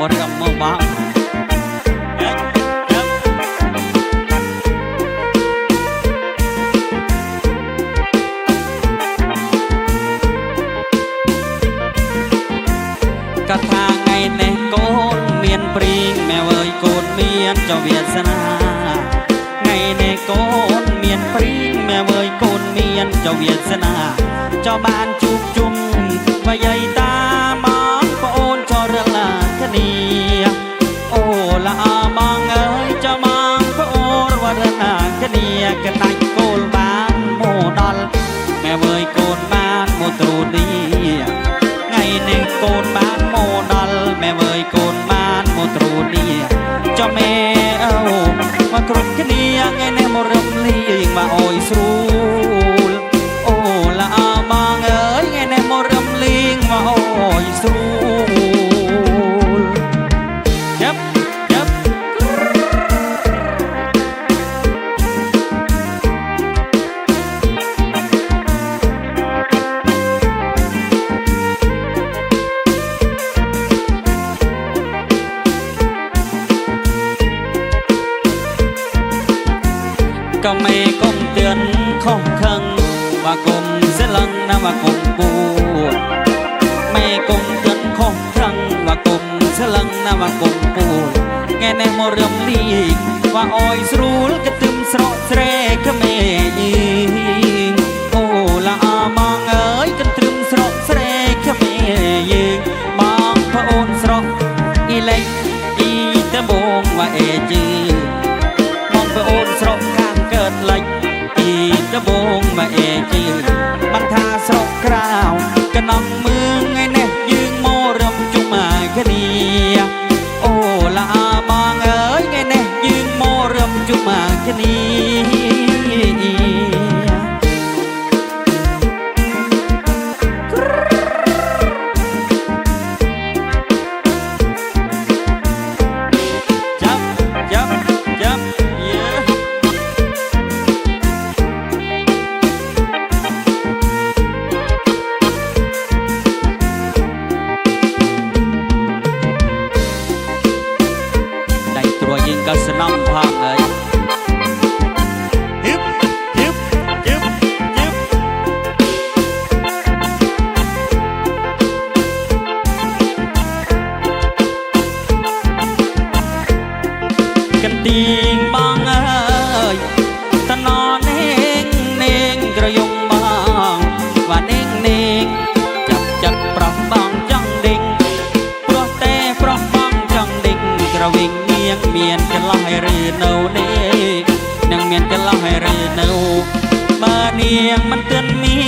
một rầm mơ bão Đấy, đấy. កថាថ្ងៃនេះកូនមានព្រីងម៉ែវើយកូនមានចវាសនាថ្ងៃនេះកូនមានព្រីងម៉ែវើយកូនមានចវាសនាចៅបានជួបជុំវយាយ អូละអបងអើយចៅបងប្អូនវរណាគ្នាកដាច់គោលបានមកដល់ម៉ែវើយកូនបានមកទ្រូនីថ្ងៃនេះកូនបានមកដល់ម៉ែវើយកូនបានមកទ្រូនេះចុះម៉ែអូមកគ្រប់គ្នាថ្ងៃនេះមករំលីងមកអយស្រួល ก็ไม่ก้มเตือนข้องคังว่ากลมเส้นลังนะว่ากลมปูไม่ก้มเตือนข้องครั้งว่ากลมเส้นลังนะว่ากลมปูแง่แนมเรื่มลีกว่าอ้อยสรู้กระตือ តលិចពីដបងមកអេជីបានថាស្រុកក្រៅក បើនាងមិនទឿនមា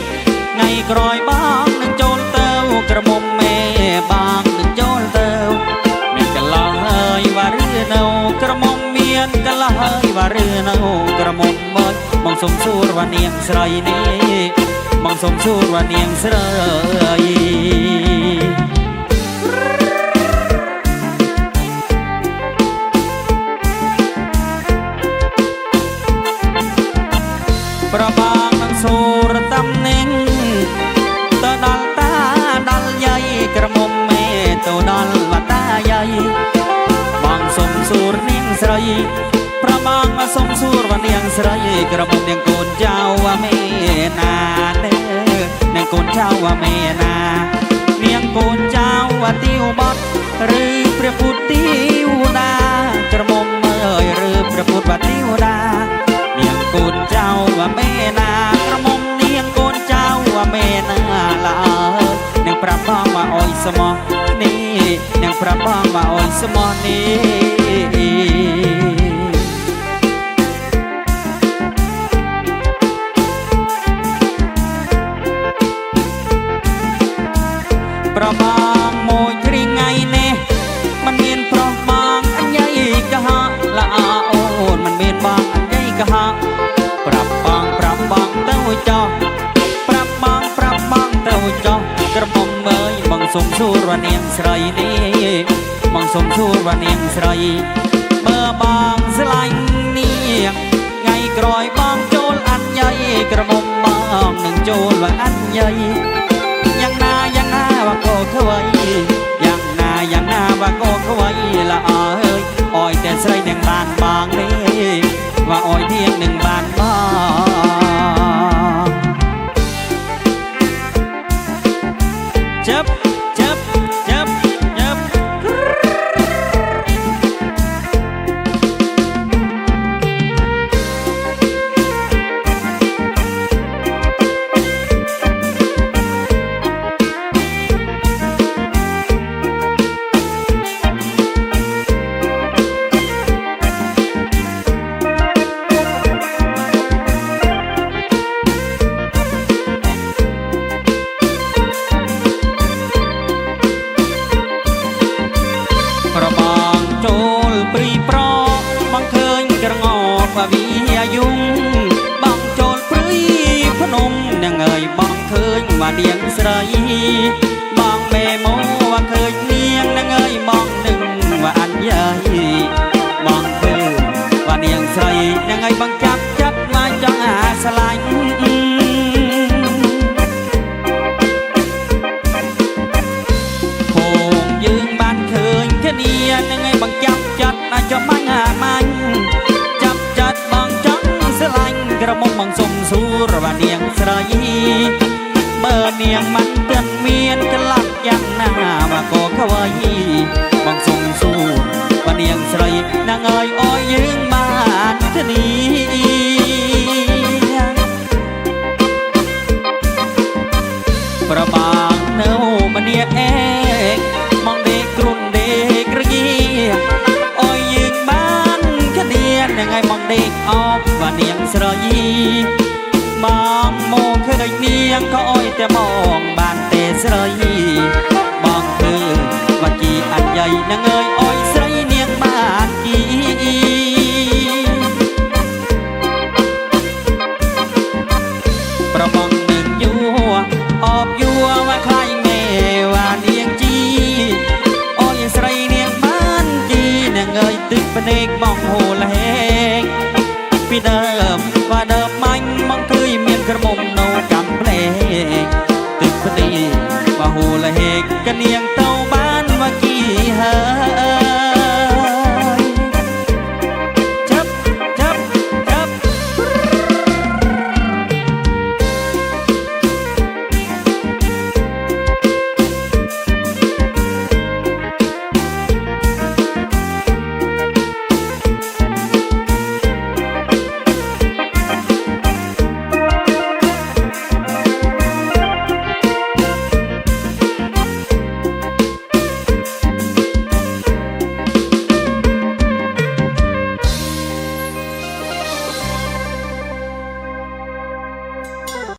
នថ្ងៃក្រោយបងនឹងចូលទៅក្រមុំមេបងនឹងចូលទៅមានកន្លោះហើយវ៉ាឬនៅក្រមុំមានកន្លោះហើយវ៉ាឬនៅក្រមុំមើលបងសុំសួរវ៉ានាងស្រីនេះបងសុំសួរវ៉ានាងស្រីប្រ ស្រីប្របងសុំសួរវនាងស្រីក្រមុំនាងកូនចៅមេណាទេនាងកូនចៅមេណានាងកូនចៅទីវបត់ឬព្រះពុទ្ធទីវតាក្រមុំអើយឬព្រះពុទ្ធវទីវតានាងកូនចៅមេណាក្រមុំនាងកូនចៅមេណាល្អនាងប្រាប់បងមកអុយស្មោះ នេះនាងប្រាប់បងមកអុយស្មោះនេះ ប្របងមួយគ្រីថ្ងៃនេះมันមានប្រុសបងអញ្ញៃកុហកល្អអូនมันមានបងអញ្ញៃកុហក សុំសួរវនាងស្រីនេះបងសុំសួរវនាងស្រី បើបងស្លាញ់នាងថ្ងៃក្រោយបងចូលអញ្ញៃក្រមុំបងនឹងចូលវអញ្ញៃយ៉ាងណាយ៉ាងណាว่าក៏ធ្វើយ៉ា ប្របងឃើញក្រងកបាវីយុងបងចូលព្រៃភ្នំនឹងអើយបងឃើញមកនាងស្រីបងមេមកឃើញនាងនឹងអើយបងនឹងមកអញ្ញាយបងឃើញមកនាងស្រីនឹងអើយបងចា បើនាងមិនទាន់មានកន្លះយ៉ាងណាមកក៏ខ្វៃបងសុំសួររបស់នាងស្រីនឹងឲ្យអោយយើងបានគ្នាប្របងនៅមនីអេកមកដេកគ្រុនដេករងាអើយយើងបានគ្នានឹងឲ្យមកដេកអបว่าនាងស្រយបងមកឃើ ញនាងក៏អុយតែបងបានទេស្រីបងធ្វើវគីអញ្ញៃនឹងអើយអុយស្រីនាងបានគីប្របង